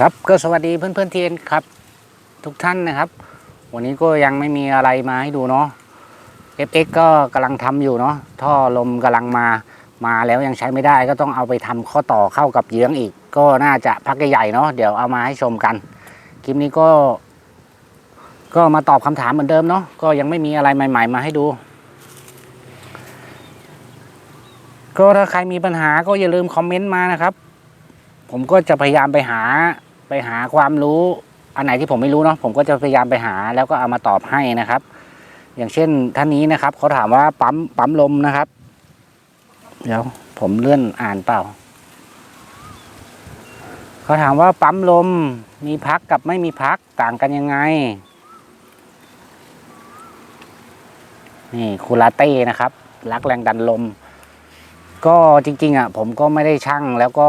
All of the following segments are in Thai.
ครับก็สวัสดีเพื่อนเพื่อนๆทีเอ็นครับ ทุกท่านนะครับ วันนี้ก็ยังไม่มีอะไรมาให้ดูเนาะ FX ก็กำลังทำอยู่เนาะท่อลมกำลังมามาแล้วยังใช้ไม่ได้ก็ต้องเอาไปทำข้อต่อเข้ากับเยื้องอีก ก็น่าจะพักใหญ่ๆเนาะเดี๋ยวเอามาให้ชมกันคลิปนี้ก็ ก็มาตอบคำถามเหมือนเดิมเนาะก็ยังไม่มีอะไรใหม่ ๆ มาให้ดู ก็ถ้าใครมีปัญหาก็อย่าลืมคอมเมนต์มานะครับ ผมก็จะพยายามไปหาไปหาความรู้ อันไหนที่ผมไม่รู้เนาะผมก็จะพยายามไปหาแล้วก็เอามาตอบให้นะครับ อย่างเช่นท่านนี้นะครับเขาถามว่าปั๊มปั๊มลมนะครับ เดี๋ยวผมเลื่อนอ่านเปล่าเขาถามว่าปั๊มลมมีพักกับไม่มีพักต่างกันยังไงนี่คูลาเต้นะครับรักแรงดันลม ก็จริงๆอะผมก็ไม่ได้ช่างแล้วก็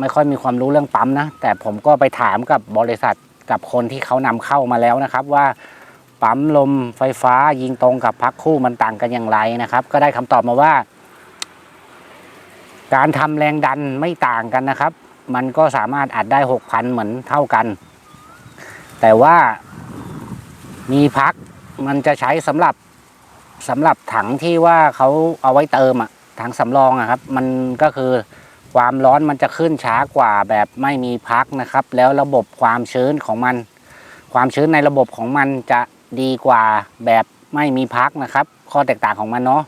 ไม่ค่อยมีความรู้เรื่องปั๊มนะ แต่ผมก็ไปถามกับบริษัทกับคนที่เขานำเข้ามาแล้วนะครับ ว่าปั๊มลมไฟฟ้ายิงตรงกับพักคู่มันต่างกันอย่างไรนะครับ ก็ได้คำตอบมาว่า การทำแรงดันไม่ต่างกันนะครับ มันก็สามารถอัดได้หกพันเหมือนเท่ากัน แต่ว่ามีพักมันจะใช้สำหรับสำหรับถังที่ว่าเขาเอาไว้เติมอะ ถังสำรองอะครับ มันก็คือความร้อนมันจะขึ้นช้ากว่าแบบไม่มีพักนะครับ แล้วระบบความชื้นของมัน ความชื้นในระบบของมันจะดีกว่าแบบไม่มีพักนะครับ ข้อแตกต่างของมันเนาะ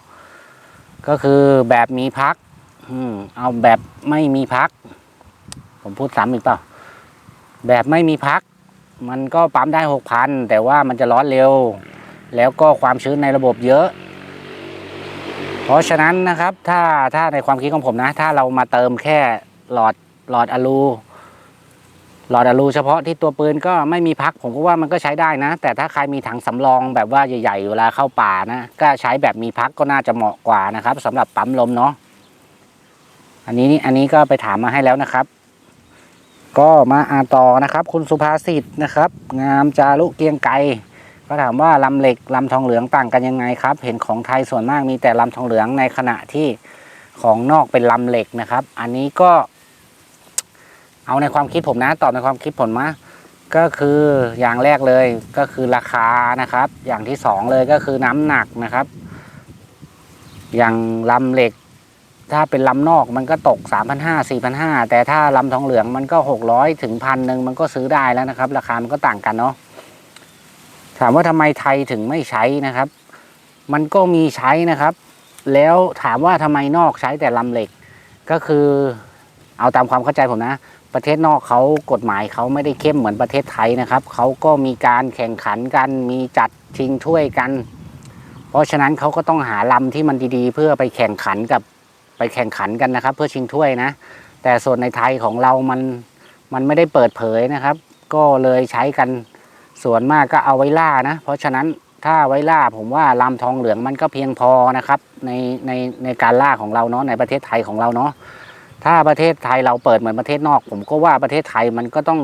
ก็คือแบบมีพักอเอาแบบไม่มีพัก ผมพูดซ้ำอีกเปล่าแบบไม่มีพัก มันก็ปั๊มได้หกพันแต่ว่ามันจะร้อนเร็ว แล้วก็ความชื้นในระบบเยอะ เพราะฉะนั้นนะครับถ้าถ้าในความคิดของผมนะ ถ้าเรามาเติมแค่หลอดหลอดอะลูหลอดอะลูเฉพาะที่ตัวปืนก็ไม่มีพักผมก็ว่ามันก็ใช้ได้นะ แต่ถ้าใครมีถังสำรองแบบว่าใหญ่ๆเวลาเข้าป่านะก็ใช้แบบมีพักก็น่าจะเหมาะกว่านะครับสำหรับปั๊มลมเนาะอันนี้อันนี้ก็ไปถามมาให้แล้วนะครับ ก็มาอ่านต่อนะครับ คุณสุภาษิตนะครับ งามจารุเกียงไกร ก็ถามว่าลำเหล็กลำทองเหลืองต่างกันยังไงครับ เห็นของไทยส่วนมากมีแต่ลำทองเหลืองในขณะที่ของนอกเป็นลำเหล็กนะครับ อันนี้ก็ เอาในความคิดผมนะ ตอบในความคิดผมนะก็คืออย่างแรกเลยก็คือราคานะครับ อย่างที่สองเลยก็คือน้ำหนักนะครับ อย่างลำเหล็ก ถ้าเป็นลำนอกมันก็ตก 3,500 4,500 แต่ถ้าลำทองเหลืองมันก็ 600 ถึงพันหนึ่งมันก็ซื้อได้แล้วนะครับ ราคามันก็ต่างกันเนาะ ถามว่าทำไมไทยถึงไม่ใช้นะครับ มันก็มีใช้นะครับ แล้วถามว่าทำไมนอกใช้แต่ลำเหล็ก ก็คือเอาตามความเข้าใจผมนะ ประเทศนอกเขากฎหมายเขาไม่ได้เข้มเหมือนประเทศไทยนะครับเขาก็มีการแข่งขันกันมีจัดชิงถ้วยกัน เพราะฉะนั้นเขาก็ต้องหาลำที่มันดีๆ เพื่อไปแข่งขันกับไปแข่งขันกันนะครับ เพื่อชิงถ้วยนะ แต่ส่วนในไทยของเรามันมันไม่ได้เปิดเผยนะครับ ก็เลยใช้กัน ส่วนมากก็เอาไว้ล่านะ เพราะฉะนั้นถ้าไว้ล่าผมว่าลำทองเหลืองมันก็เพียงพอนะครับ ในในในการล่าของเราเนาะในประเทศไทยของเราเนาะถ้าประเทศไทยเราเปิดเหมือนประเทศนอก ผมก็ว่าประเทศไทยมันก็ต้อง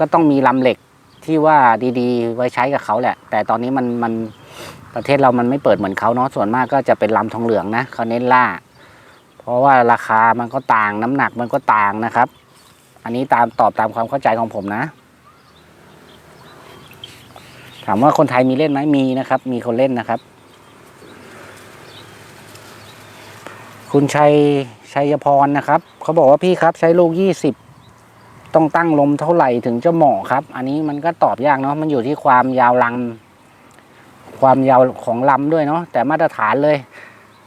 ก็ต้องมีลำเหล็กที่ว่าดีๆ ไว้ใช้กับเขาแหละ แต่ตอนนี้มันมันประเทศเรามันไม่เปิดเหมือนเขาเนาะส่วนมากก็จะเป็นลำทองเหลืองนะเขาเน้นล่า เพราะว่าราคามันก็ต่างน้ำหนักมันก็ต่างนะครับ อันนี้ตามตอบตามความเข้าใจของผมนะ ถามว่าคนไทยมีเล่นไหมมีนะครับ มีคนเล่นนะครับ คุณชัยชัยพรนะครับเขาบอกว่าพี่ครับใช้ลูกยี่สิบต้องตั้งลมเท่าไหร่ถึงจะเหมาะครับ อันนี้มันก็ตอบยากเนาะมันอยู่ที่ความยาวลำความยาวของลำด้วยเนาะแต่มาตรฐานเลย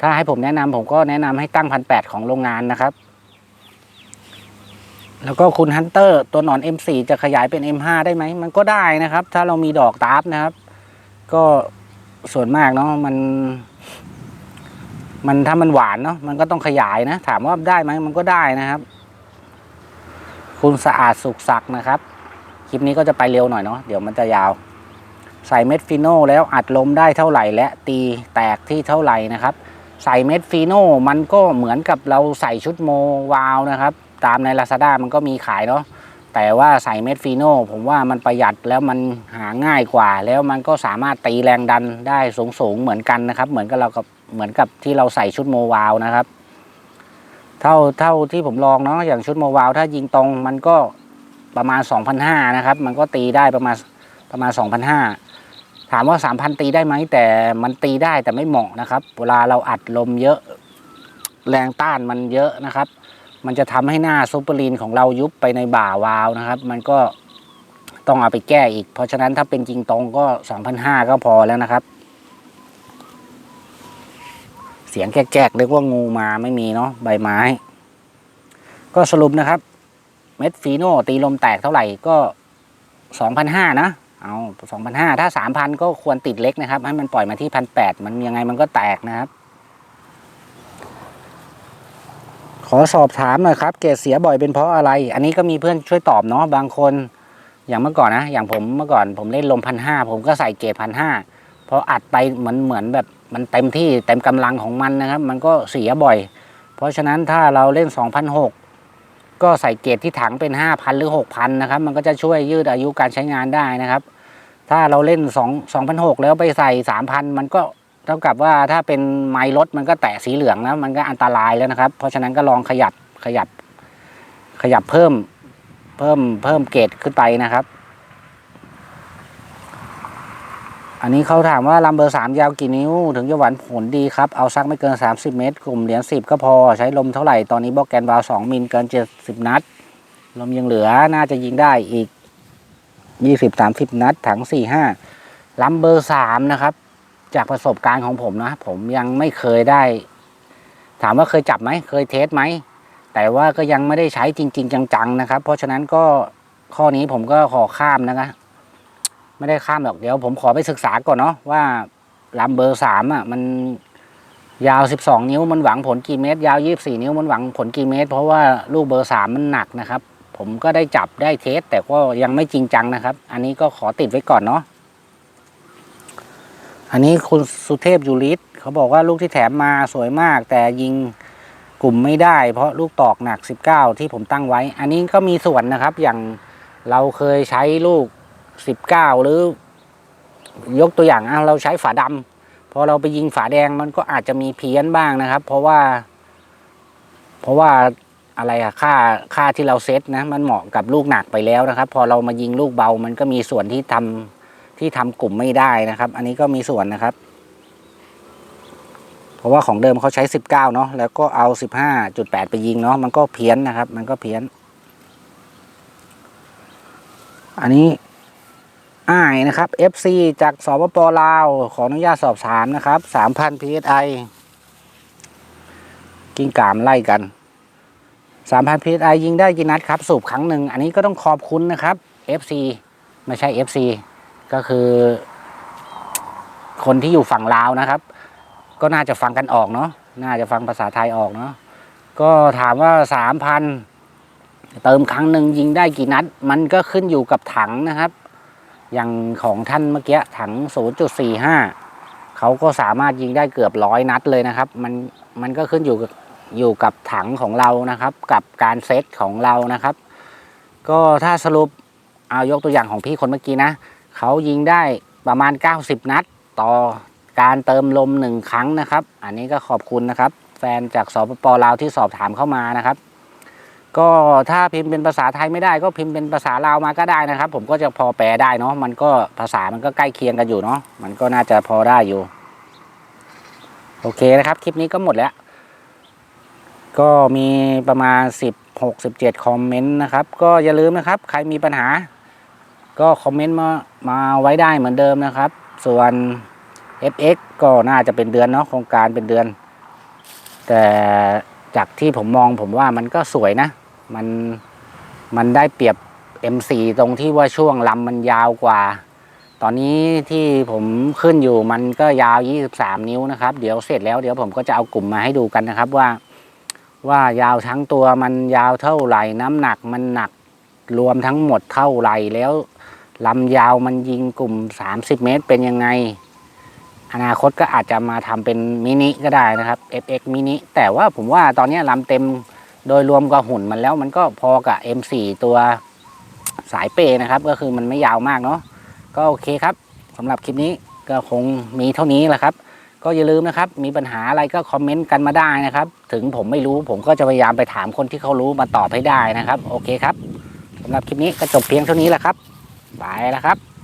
ถ้าให้ผมแนะนำผมก็แนะนำให้ตั้งพันแปดของโรงงานนะครับ แล้วก็คุณฮันเตอร์ตัวหนอน M4 จะขยายเป็น M5 ได้ไหม มันก็ได้นะครับ ถ้าเรามีดอกตาร์นะครับ ก็ส่วนมากเนาะมัน มันถ้ามันหวานเนาะมันก็ต้องขยายนะ ถามว่าได้ไหมมันก็ได้นะครับ คุณสะอาดสุขศักนะครับ คลิปนี้ก็จะไปเร็วหน่อยเนาะเดี๋ยวมันจะยาว ใส่เม็ดฟิโน่แล้วอัดลมได้เท่าไหร่ และตีแตกที่เท่าไหร่นะครับ ใส่เม็ดฟีโน่มันก็เหมือนกับเราใส่ชุดโมวาวนะครับ ตามใน Lazada มันก็มีขายเนาะแต่ว่าใส่เม็ดฟีโน่ผมว่ามันประหยัดแล้วมันหาง่ายกว่า แล้วมันก็สามารถตีแรงดันได้สูงสูงเหมือนกันนะครับ เหมือนกับเรากับเหมือนกับที่เราใส่ชุดโมวาวนะครับ เท่าเท่าที่ผมลองเนาะอย่างชุดโมวาวถ้ายิงตรงมันก็ประมาณ 2,500นะครับ มันก็ตีได้ประมาณประมาณ 2,500ถามว่า 3,000 ตีได้ไหมแต่มันตีได้แต่ไม่เหมาะนะครับ เวลาเราอัดลมเยอะแรงต้านมันเยอะนะครับ มันจะทำให้หน้าซูเปอร์ลีนของเรายุบไปในบ่าวาวนะครับ มันก็ต้องเอาไปแก้อีก เพราะฉะนั้นถ้าเป็นจริงตรงก็2,500ก็พอแล้วนะครับ เสียงแจ๊กๆเรียกว่างูมาไม่มีเนาะใบไม้ ก็สรุปนะครับ เม็ดฟีโนตีลมแตกเท่าไหร่ก็สองพันห้านะเอาสองพันห้าถ้าสามพันก็ควรติดเล็กนะครับ ให้มันปล่อยมาที่พันแปดมันยังไงมันก็แตกนะครับ ขอสอบถามหน่อยครับ เกรดเสียบ่อยเป็นเพราะอะไร อันนี้ก็มีเพื่อนช่วยตอบเนาะบางคน อย่างเมื่อก่อนนะ อย่างผมเมื่อก่อนผมเล่นลมพันห้าผมก็ใส่เกรดพันห้าพออัดไปเหมือนเหมือนแบบมันเต็มที่เต็มกำลังของมันนะครับ มันก็เสียบ่อย เพราะฉะนั้นถ้าเราเล่น 2,006 ก็ใส่เกรดที่ถังเป็น 5,000 หรือ 6,000 นะครับ มันก็จะช่วยยืดอายุการใช้งานได้นะครับ ถ้าเราเล่น 2 2,006 แล้วไปใส่ 3,000 มันก็ เท่ากับว่าถ้าเป็นไมล์รถมันก็แตะสีเหลืองแล้ว มันก็อันตรายแล้วนะครับ เพราะฉะนั้นก็ลองขยับขยับ ขยับเพิ่มเพิ่มเพิ่มเกรดขึ้นไปนะครับ อันนี้เขาถามว่าลำเบอร์สามยาวกี่นิ้ว ถึงจะหวานผลดีครับ เอาสักไม่เกิน 30 เมตร กลุ่มเหรียญ10ก็พอใช้ลมเท่าไหร่ ตอนนี้บอกแกนวาล์ว2มิลเกิน70นัด ลมยังเหลือน่าจะยิงได้อีก20-30นัดถัง4-5ลำเบอร์3นะครับ จากประสบการณ์ของผมนะ ผมยังไม่เคยได้ ถามว่าเคยจับไหมเคยเทสไหมแต่ว่าก็ยังไม่ได้ใช้จริง ๆ จังๆนะครับ เพราะฉะนั้นก็ข้อนี้ผมก็ขอข้ามนะครับไม่ได้ข้ามหรอกเดี๋ยวผมขอไปศึกษาก่อนเนาะว่าลำเบอร์สามอะมันยาวสิบสองนิ้วมันหวังผลกี่เมตร ยาวยี่บสี่นิ้วมันหวังผลกี่เมตร เพราะว่าลูกเบอร์สามมันหนักนะครับ ผมก็ได้จับได้เทสแต่ก็ยังไม่จริงจังนะครับ อันนี้ก็ขอติดไว้ก่อนเนาะ อันนี้คุณสุเทพยูริศเขาบอกว่าลูกที่แถมมาสวยมาก แต่ยิงกลุ่มไม่ได้ เพราะลูกตอกหนัก 19 ที่ผมตั้งไว้ อันนี้ก็มีส่วนนะครับอย่างเราเคยใช้ลูกสิบเก้าหรือยกตัวอย่างเราใช้ฝาดำพอเราไปยิงฝาแดงมันก็อาจจะมีเพี้ยนบ้างนะครับ เพราะว่า เพราะว่าอะไรอะค่าค่าที่เราเซตนะ มันเหมาะกับลูกหนักไปแล้วนะครับ พอเรามายิงลูกเบามันก็มีส่วนที่ทำ ที่ทำกลุ่มไม่ได้นะครับ อันนี้ก็มีส่วนนะครับ เพราะว่าของเดิมเขาใช้สิบเก้าเนาะแล้วก็เอาสิบห้าจุดแปดไปยิงเนาะมันก็เพี้ยนนะครับ มันก็เพี้ยน อันนี้อ้ายนะครับ FC จากสปปลาว ขออนุญาตสอบถามนะครับ 3,000 PSI กิ้งกามไล่กัน 3,000 PSI ยิงได้กี่นัดครับ สูบครั้งหนึ่ง อันนี้ก็ต้องขอบคุณนะครับ FC ไม่ใช่ FC ก็คือ คนที่อยู่ฝั่งลาวนะครับ ก็น่าจะฟังกันออกเนาะน่าจะฟังภาษาไทยออกเนาะก็ถามว่า3,000เติมครั้งหนึ่งยิงได้กี่นัด มันก็ขึ้นอยู่กับถังนะครับ อย่างของท่านเมื่อกี้ถัง 0.45 เขาก็สามารถยิงได้เกือบร้อยนัดเลยนะครับ มันมันก็ขึ้นอยู่กับอยู่กับถังของเรานะครับ กับการเซตของเรานะครับ ก็ถ้าสรุปเอายกตัวอย่างของพี่คนเมื่อกี้นะ เขายิงได้ประมาณ 90 นัด ต่อการเติมลมหนึ่งครั้งนะครับ อันนี้ก็ขอบคุณนะครับ แฟนจากสปปลาวที่สอบถามเข้ามานะครับ ก็ถ้าพิมพ์เป็นภาษาไทยไม่ได้ ก็พิมพ์เป็นภาษาลาวมาก็ได้นะครับ ผมก็จะพอแปลได้เนาะมันก็ภาษามันก็ใกล้เคียงกันอยู่เนาะมันก็น่าจะพอได้อยู่ โอเคนะครับ คลิปนี้ก็หมดแล้ว ก็มีประมาณสิบหกสิบเจ็ดคอมเมนต์นะครับ ก็อย่าลืมนะครับ ใครมีปัญหา ก็คอมเมนต์มามาไว้ได้เหมือนเดิมนะครับ ส่วน FX ก็น่าจะเป็นเดือนเนาะโครงการเป็นเดือน แต่จากที่ผมมองผมว่ามันก็สวยนะ มันมันได้เปรียบ M4 ตรงที่ว่าช่วงลำมันยาวกว่า ตอนนี้ที่ผมขึ้นอยู่มันก็ยาว 23 นิ้วนะครับ เดี๋ยวเสร็จแล้วเดี๋ยวผมก็จะเอากลุ่มมาให้ดูกันนะครับว่า ว่ายาวทั้งตัวมันยาวเท่าไหร่ น้ำหนักมันหนักรวมทั้งหมดเท่าไหร่แล้ว ลำยาวมันยิงกลุ่ม 30 เมตรเป็นยังไง อนาคตก็อาจจะมาทำเป็นมินิก็ได้นะครับ FX มินิแต่ว่าผมว่าตอนนี้ลำเต็มโดยรวมกับหุ่นมันแล้วมันก็พอกับ M4 ตัวสายเปย์นะครับ ก็คือมันไม่ยาวมากเนาะก็โอเคครับสำหรับคลิปนี้ก็คงมีเท่านี้แหละครับ ก็อย่าลืมนะครับ มีปัญหาอะไรก็คอมเมนต์กันมาได้นะครับ ถึงผมไม่รู้ผมก็จะพยายามไปถามคนที่เขารู้มาตอบให้ได้นะครับ โอเคครับสสำหรับคลิปนี้ก็จบเพียงเท่านี้แหละครับ ไปแล้วครับ